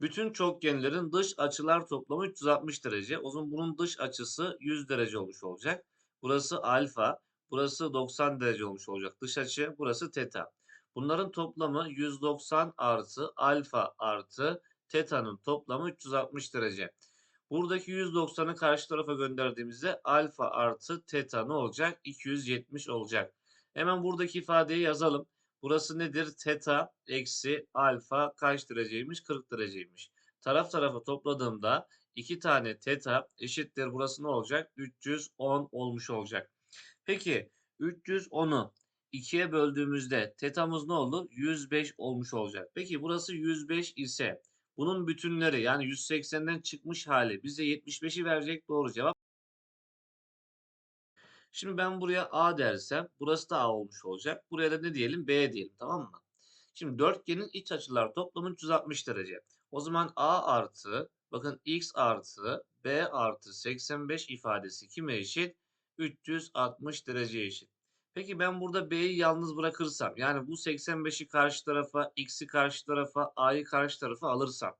Bütün çokgenlerin dış açılar toplamı 360 derece. O zaman bunun dış açısı 100 derece olmuş olacak. Burası alfa, burası 90 derece olmuş olacak. Dış açı, burası teta. Bunların toplamı 190 artı alfa artı teta'nın toplamı 360 derece. Buradaki 190'ı karşı tarafa gönderdiğimizde alfa artı teta ne olacak? 270 olacak. Hemen buradaki ifadeyi yazalım. Burası nedir? Teta eksi alfa kaç dereceymiş? 40 dereceymiş. Taraf tarafa topladığımda 2 tane teta eşittir. Burası ne olacak? 310 olmuş olacak. Peki 310'u 2'ye böldüğümüzde tetamız ne olur? 105 olmuş olacak. Peki burası 105 ise bunun bütünleri yani 180'den çıkmış hali bize 75'i verecek doğru cevap. Şimdi ben buraya A dersem burası da A olmuş olacak. Buraya da ne diyelim? B diyelim tamam mı? Şimdi dörtgenin iç açılar toplamı 360 derece. O zaman A artı bakın X artı B artı 85 ifadesi kime eşit? 360 derece eşit. Peki ben burada B'yi yalnız bırakırsam yani bu 85'i karşı tarafa, X'i karşı tarafa, A'yı karşı tarafa alırsam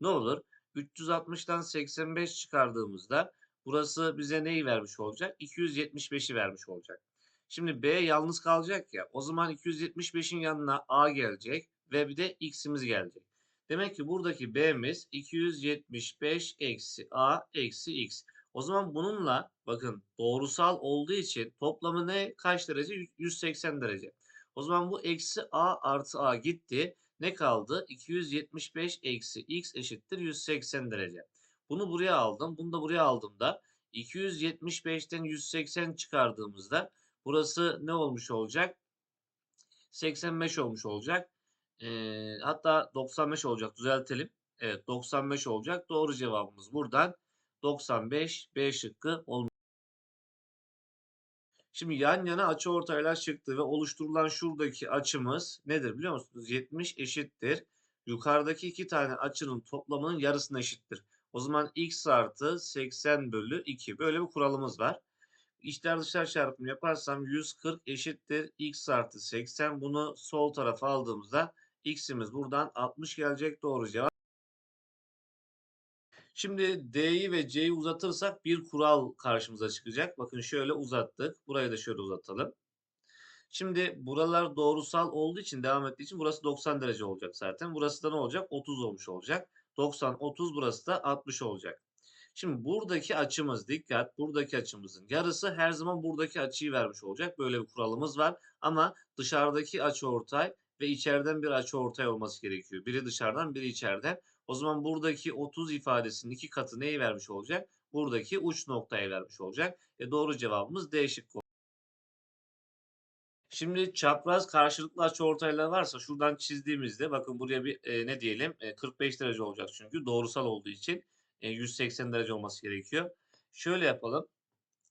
ne olur? 360'tan 85 çıkardığımızda burası bize neyi vermiş olacak? 275'i vermiş olacak. Şimdi B yalnız kalacak ya. O zaman 275'in yanına A gelecek ve bir de X'imiz gelecek. Demek ki buradaki B'miz 275 eksi A eksi X. O zaman bununla bakın doğrusal olduğu için toplamı ne? Kaç derece? 180 derece. O zaman bu eksi A artı A gitti. Ne kaldı? 275 eksi X eşittir 180 derece. Bunu buraya aldım. Bunu da buraya aldığımda 275'ten 180 çıkardığımızda burası ne olmuş olacak? 85 olmuş olacak. Ee, hatta 95 olacak. Düzeltelim. Evet 95 olacak. Doğru cevabımız buradan 95 B şıkkı olmuş. Şimdi yan yana açı ortaylar çıktı ve oluşturulan şuradaki açımız nedir biliyor musunuz? 70 eşittir. Yukarıdaki iki tane açının toplamının yarısına eşittir. O zaman x artı 80 bölü 2 böyle bir kuralımız var. İçler dışlar çarpımı yaparsam 140 eşittir x artı 80. Bunu sol tarafa aldığımızda x'imiz buradan 60 gelecek doğru cevap. Şimdi D'yi ve C'yi uzatırsak bir kural karşımıza çıkacak. Bakın şöyle uzattık. Burayı da şöyle uzatalım. Şimdi buralar doğrusal olduğu için devam ettiği için burası 90 derece olacak zaten. Burası da ne olacak? 30 olmuş olacak. 90, 30 burası da 60 olacak. Şimdi buradaki açımız dikkat buradaki açımızın yarısı her zaman buradaki açıyı vermiş olacak. Böyle bir kuralımız var. Ama dışarıdaki açı ortay ve içeriden bir açı ortay olması gerekiyor. Biri dışarıdan biri içeriden. O zaman buradaki 30 ifadesinin iki katı neyi vermiş olacak? Buradaki uç noktaya vermiş olacak. E doğru cevabımız D şıkkı. Şimdi çapraz karşılıklı açıortaylar varsa şuradan çizdiğimizde bakın buraya bir e, ne diyelim e, 45 derece olacak çünkü doğrusal olduğu için e, 180 derece olması gerekiyor. Şöyle yapalım.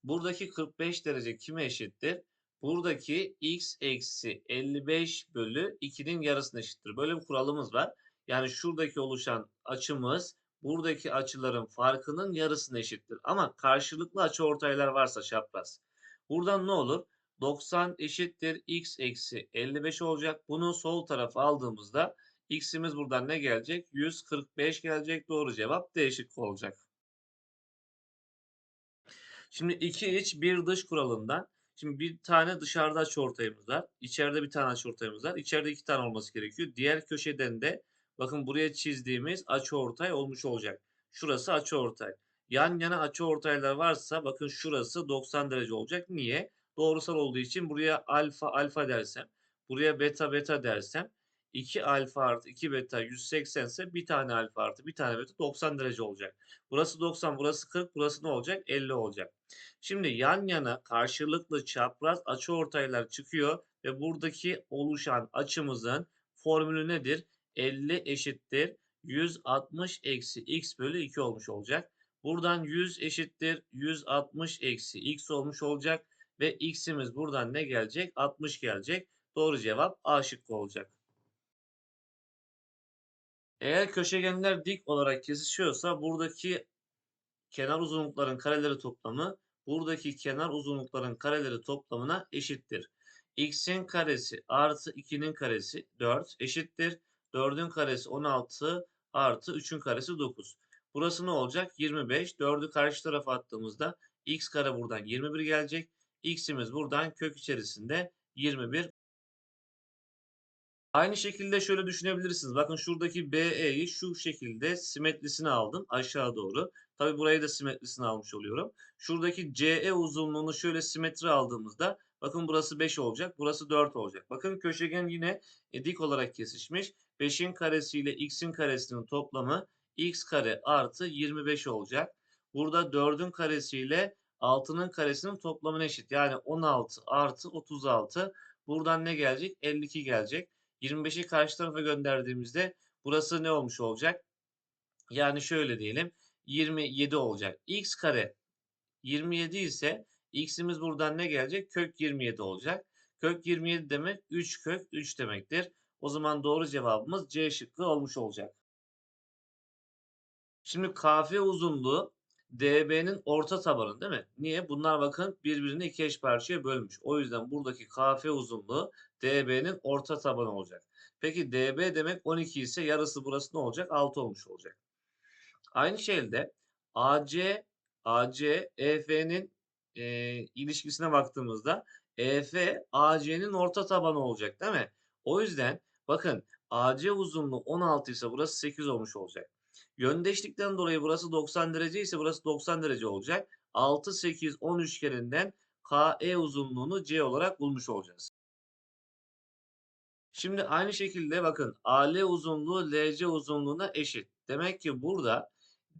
Buradaki 45 derece kime eşittir? Buradaki x eksi 55 bölü 2'nin yarısına eşittir. Böyle bir kuralımız var. Yani şuradaki oluşan açımız buradaki açıların farkının yarısına eşittir. Ama karşılıklı açıortaylar varsa çapraz. Buradan ne olur? 90 eşittir x eksi 55 olacak. Bunu sol tarafa aldığımızda x'imiz buradan ne gelecek? 145 gelecek. Doğru cevap D şıkkı olacak. Şimdi iki iç bir dış kuralından Şimdi bir tane dışarıda açıortayımız var. İçeride bir tane açıortayımız var. İçeride iki tane olması gerekiyor. Diğer köşeden de bakın buraya çizdiğimiz açıortay olmuş olacak. Şurası açıortay. Yan yana açıortaylar varsa bakın şurası 90 derece olacak. Niye? Doğrusal olduğu için buraya alfa alfa dersem, buraya beta beta dersem 2 alfa artı 2 beta 180 ise bir tane alfa artı bir tane beta 90 derece olacak. Burası 90, burası 40, burası ne olacak? 50 olacak. Şimdi yan yana karşılıklı çapraz açıortaylar çıkıyor ve buradaki oluşan açımızın formülü nedir? 50 eşittir 160 eksi x bölü 2 olmuş olacak. Buradan 100 eşittir 160 eksi x olmuş olacak ve x'imiz buradan ne gelecek? 60 gelecek. Doğru cevap A şıkkı olacak. Eğer köşegenler dik olarak kesişiyorsa buradaki kenar uzunlukların kareleri toplamı buradaki kenar uzunlukların kareleri toplamına eşittir. x'in karesi artı 2'nin karesi 4 eşittir. 4'ün karesi 16 artı 3'ün karesi 9. Burası ne olacak? 25. 4'ü karşı tarafa attığımızda x kare buradan 21 gelecek. X'imiz buradan kök içerisinde 21 Aynı şekilde şöyle düşünebilirsiniz. Bakın şuradaki BE'yi şu şekilde simetrisini aldım aşağı doğru. Tabi burayı da simetrisini almış oluyorum. Şuradaki CE uzunluğunu şöyle simetri aldığımızda bakın burası 5 olacak. Burası 4 olacak. Bakın köşegen yine e, dik olarak kesişmiş. 5'in karesi ile x'in karesinin toplamı x kare artı 25 olacak. Burada 4'ün karesi ile 6'nın karesinin toplamına eşit. Yani 16 artı 36. Buradan ne gelecek? 52 gelecek. 25'i karşı tarafa gönderdiğimizde burası ne olmuş olacak? Yani şöyle diyelim 27 olacak. x kare 27 ise x'imiz buradan ne gelecek? Kök 27 olacak. Kök 27 demek 3 kök 3 demektir. O zaman doğru cevabımız C şıkkı olmuş olacak. Şimdi KF uzunluğu DB'nin orta tabanı değil mi? Niye? Bunlar bakın birbirini iki eş parçaya bölmüş. O yüzden buradaki KF uzunluğu DB'nin orta tabanı olacak. Peki DB demek 12 ise yarısı burası ne olacak? 6 olmuş olacak. Aynı şekilde AC, AC, EF'nin e, ilişkisine baktığımızda EF, AC'nin orta tabanı olacak değil mi? O yüzden bakın AC uzunluğu 16 ise burası 8 olmuş olacak. Yöndeşlikten dolayı burası 90 derece ise burası 90 derece olacak. 6, 8, 10 üçgeninden KE uzunluğunu C olarak bulmuş olacağız. Şimdi aynı şekilde bakın AL uzunluğu LC uzunluğuna eşit. Demek ki burada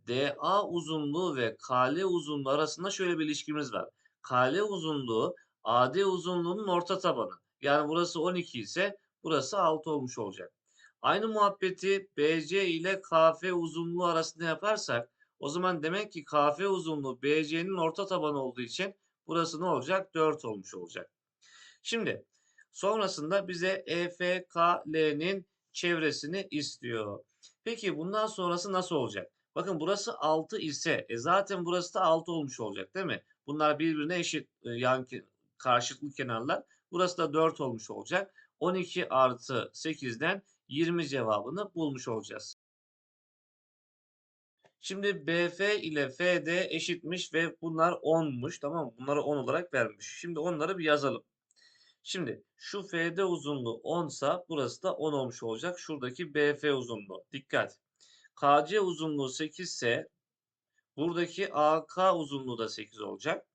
DA uzunluğu ve KL uzunluğu arasında şöyle bir ilişkimiz var. KL uzunluğu AD uzunluğunun orta tabanı. Yani burası 12 ise burası 6 olmuş olacak. Aynı muhabbeti BC ile KF uzunluğu arasında yaparsak o zaman demek ki KF uzunluğu BC'nin orta tabanı olduğu için burası ne olacak? 4 olmuş olacak. Şimdi sonrasında bize EFKL'nin çevresini istiyor. Peki bundan sonrası nasıl olacak? Bakın burası 6 ise e zaten burası da 6 olmuş olacak değil mi? Bunlar birbirine eşit e, yan karşılıklı kenarlar. Burası da 4 olmuş olacak. 12 artı 8'den 20 cevabını bulmuş olacağız. Şimdi BF ile FD eşitmiş ve bunlar 10'muş tamam mı? Bunları 10 olarak vermiş. Şimdi onları bir yazalım. Şimdi şu FD uzunluğu 10 sa burası da 10 olmuş olacak. Şuradaki BF uzunluğu. Dikkat. KC uzunluğu 8 ise buradaki AK uzunluğu da 8 olacak.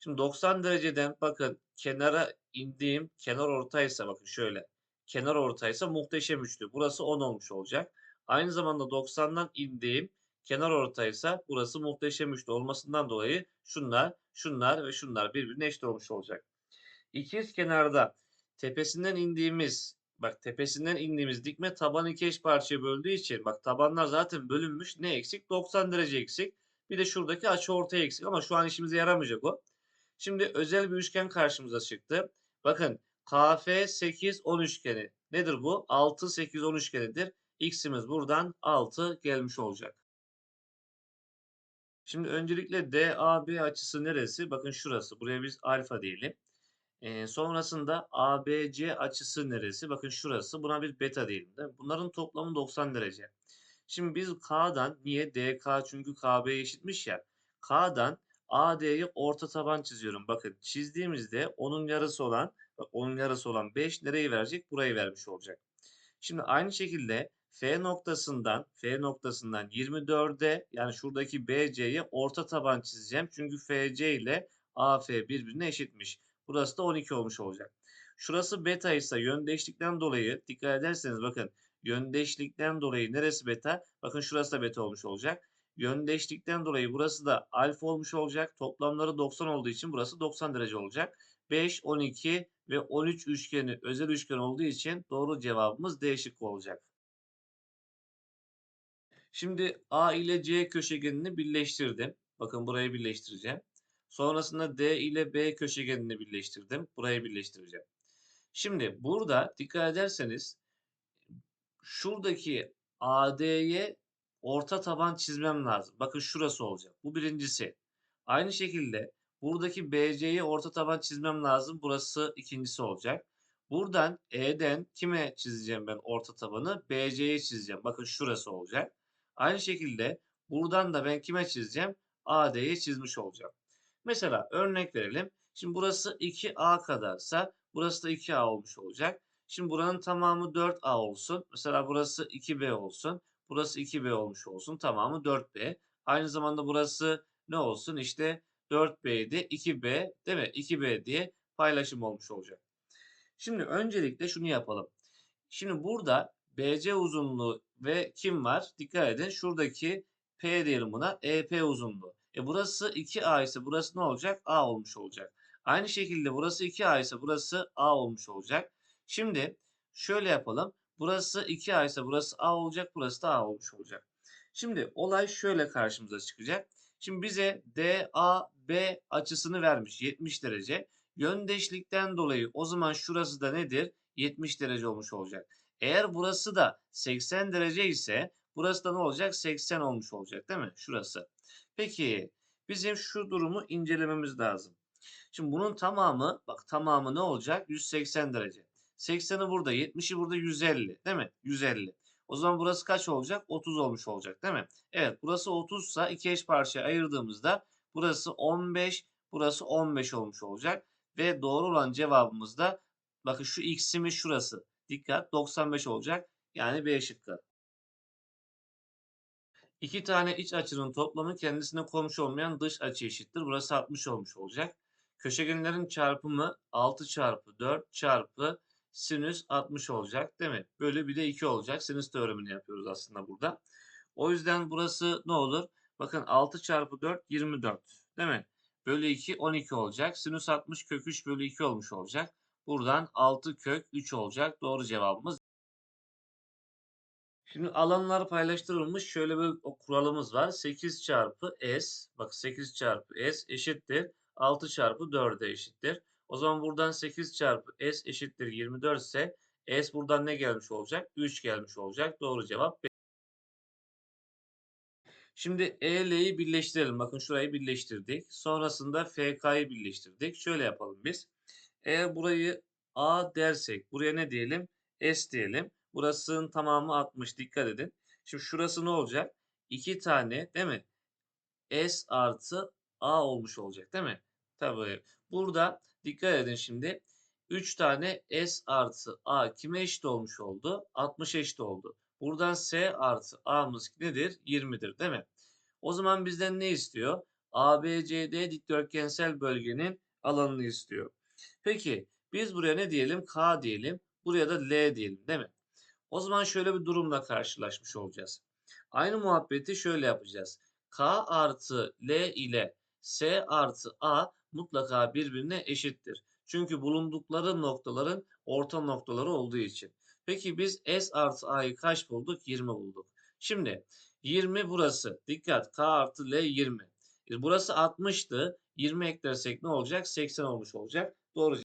Şimdi 90 dereceden bakın kenara indiğim kenar ortaysa bakın şöyle. Kenar ortaysa muhteşem üçlü. Burası 10 olmuş olacak. Aynı zamanda 90'dan indiğim kenar ortaysa burası muhteşem üçlü olmasından dolayı şunlar, şunlar ve şunlar birbirine eşit olmuş olacak. İkiz kenarda tepesinden indiğimiz bak tepesinden indiğimiz dikme taban iki eş parçaya böldüğü için bak tabanlar zaten bölünmüş. Ne eksik? 90 derece eksik. Bir de şuradaki açı ortaya eksik ama şu an işimize yaramayacak o. Şimdi özel bir üçgen karşımıza çıktı. Bakın KF 8 10 üçgeni. Nedir bu? 6 8 10 üçgenidir. X'imiz buradan 6 gelmiş olacak. Şimdi öncelikle DAB açısı neresi? Bakın şurası. Buraya biz alfa diyelim. Ee, sonrasında ABC açısı neresi? Bakın şurası. Buna bir beta diyelim. Mi? Bunların toplamı 90 derece. Şimdi biz K'dan niye? DK çünkü KB'ye eşitmiş ya. K'dan AD'yi orta taban çiziyorum. Bakın çizdiğimizde onun yarısı olan onun yarısı olan 5 nereyi verecek? Burayı vermiş olacak. Şimdi aynı şekilde F noktasından F noktasından 24'e yani şuradaki BC'ye orta taban çizeceğim. Çünkü FC ile AF birbirine eşitmiş. Burası da 12 olmuş olacak. Şurası beta ise yöndeşlikten dolayı dikkat ederseniz bakın yöndeşlikten dolayı neresi beta? Bakın şurası da beta olmuş olacak. Yöndeşlikten dolayı burası da alfa olmuş olacak. Toplamları 90 olduğu için burası 90 derece olacak. 5, 12 ve 13 üçgeni özel üçgen olduğu için doğru cevabımız D şıkkı olacak. Şimdi A ile C köşegenini birleştirdim. Bakın burayı birleştireceğim. Sonrasında D ile B köşegenini birleştirdim. Burayı birleştireceğim. Şimdi burada dikkat ederseniz şuradaki AD'ye orta taban çizmem lazım. Bakın şurası olacak. Bu birincisi. Aynı şekilde buradaki BC'ye orta taban çizmem lazım. Burası ikincisi olacak. Buradan E'den kime çizeceğim ben orta tabanı? BC'ye çizeceğim. Bakın şurası olacak. Aynı şekilde buradan da ben kime çizeceğim? AD'ye çizmiş olacağım. Mesela örnek verelim. Şimdi burası 2A kadarsa burası da 2A olmuş olacak. Şimdi buranın tamamı 4A olsun. Mesela burası 2B olsun. Burası 2B olmuş olsun. Tamamı 4B. Aynı zamanda burası ne olsun? İşte 4B'de 2B değil mi? 2B diye paylaşım olmuş olacak. Şimdi öncelikle şunu yapalım. Şimdi burada BC uzunluğu ve kim var? Dikkat edin. Şuradaki P diyelim buna. EP uzunluğu. E burası 2A ise burası ne olacak? A olmuş olacak. Aynı şekilde burası 2A ise burası A olmuş olacak. Şimdi şöyle yapalım. Burası 2A ise burası A olacak. Burası da A olmuş olacak. Şimdi olay şöyle karşımıza çıkacak. Şimdi bize DAB açısını vermiş 70 derece. Yöndeşlikten dolayı o zaman şurası da nedir? 70 derece olmuş olacak. Eğer burası da 80 derece ise burası da ne olacak? 80 olmuş olacak değil mi? Şurası. Peki bizim şu durumu incelememiz lazım. Şimdi bunun tamamı bak tamamı ne olacak? 180 derece. 80'i burada 70'i burada 150 değil mi? 150. O zaman burası kaç olacak? 30 olmuş olacak değil mi? Evet burası 30 ise iki eş parçaya ayırdığımızda burası 15 burası 15 olmuş olacak. Ve doğru olan cevabımız da bakın şu x'imiz şurası. Dikkat 95 olacak. Yani B şıkkı. İki tane iç açının toplamı kendisine komşu olmayan dış açı eşittir. Burası 60 olmuş olacak. Köşegenlerin çarpımı 6 çarpı 4 çarpı sinüs 60 olacak değil mi? Bölü bir de 2 olacak. Sinüs teoremini yapıyoruz aslında burada. O yüzden burası ne olur? Bakın 6 çarpı 4 24 değil mi? Bölü 2 12 olacak. Sinüs 60 kök 3 bölü 2 olmuş olacak. Buradan 6 kök 3 olacak. Doğru cevabımız. Şimdi alanlar paylaştırılmış. Şöyle bir kuralımız var. 8 çarpı S. Bak 8 çarpı S eşittir. 6 çarpı 4'e eşittir. O zaman buradan 8 çarpı S eşittir 24 ise S buradan ne gelmiş olacak? 3 gelmiş olacak. Doğru cevap B. Şimdi E ile I'yi birleştirelim. Bakın şurayı birleştirdik. Sonrasında FK'yı birleştirdik. Şöyle yapalım biz. Eğer burayı A dersek buraya ne diyelim? S diyelim. Burasının tamamı 60. Dikkat edin. Şimdi şurası ne olacak? 2 tane değil mi? S artı A olmuş olacak değil mi? Tabii. Burada dikkat edin şimdi. 3 tane S artı A kime eşit olmuş oldu? 60 eşit oldu. Buradan S artı A'mız nedir? 20'dir değil mi? O zaman bizden ne istiyor? ABCD dikdörtgensel bölgenin alanını istiyor. Peki biz buraya ne diyelim? K diyelim. Buraya da L diyelim değil mi? O zaman şöyle bir durumla karşılaşmış olacağız. Aynı muhabbeti şöyle yapacağız. K artı L ile S artı A mutlaka birbirine eşittir. Çünkü bulundukları noktaların orta noktaları olduğu için. Peki biz S artı A'yı kaç bulduk? 20 bulduk. Şimdi 20 burası. Dikkat K artı L 20. E, Burası 60'tı. 20 eklersek ne olacak? 80 olmuş olacak. Doğru